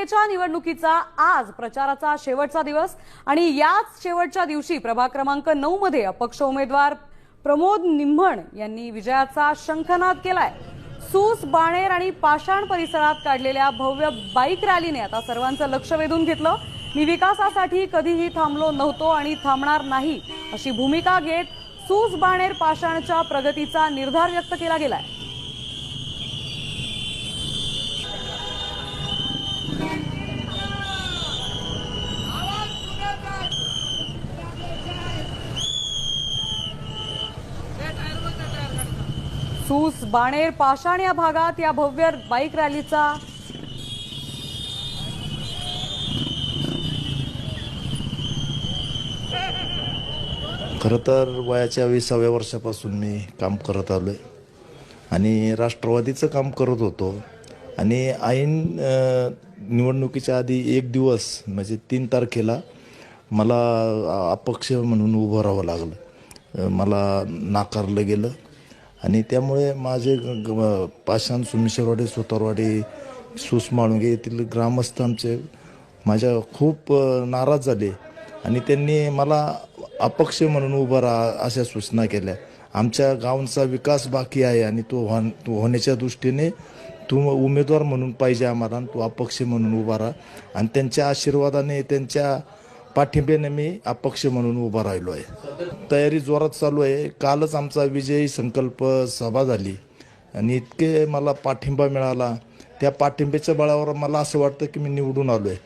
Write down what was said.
निवडणुकीचा आज प्रचाराचा शेवटचा दिवस आणि याच शेवटच्या दिवशी प्रभाग क्रमांक नऊ मध्ये अपक्ष उमेदवार प्रमोद निम्हण यांनी विजयाचा शंखनाद केलाय. सूस बाणेर आणि पाषाण परिसरात काढलेल्या भव्य बाईक रॅलीने आता सर्वांचं लक्ष वेधून घेतलं. मी विकासासाठी कधीही थांबलो नव्हतो आणि थांबणार नाही अशी भूमिका घेत सूस बाणेर पाषाणच्या प्रगतीचा निर्धार व्यक्त केला गेलाय. सूस बाणेर पाषाण या भागात या भव्य बाईक रॅलीचा खरं तर वयाच्या विसाव्या वर्षापासून मी काम करत आलो आहे आणि राष्ट्रवादीचं काम करत होतो. आणि ऐन निवडणुकीच्या आधी एक दिवस म्हणजे तीन तारखेला मला अपक्ष म्हणून उभं राहावं लागलं. मला नाकारलं गेलं. आणि त्यामुळे माझे ग- ग- पाषाण सुमिशेरवाडी सुतारवाडी सुसमाळुंगे येथील ग्रामस्थ आमचे माझ्या खूप नाराज झाले. आणि त्यांनी मला अपक्ष म्हणून उभं राहा अशा सूचना केल्या. आमच्या गावांचा विकास बाकी आहे आणि तो होण तो होण्याच्या दृष्टीने तू उमेदवार म्हणून पाहिजे आम्हाला तू अपक्ष म्हणून उभा राहा. आणि त्यांच्या आशीर्वादाने त्यांच्या पाठिंब्याने मी अपक्ष म्हणून उभा राहिलो आहे. तयारी जोरात चालू आहे. कालच आमचा विजयी संकल्प सभा झाली आणि इतके मला पाठिंबा मिळाला. त्या पाठिंब्याच्या बळावर मला असं वाटतं की मी निवडून आलो आहे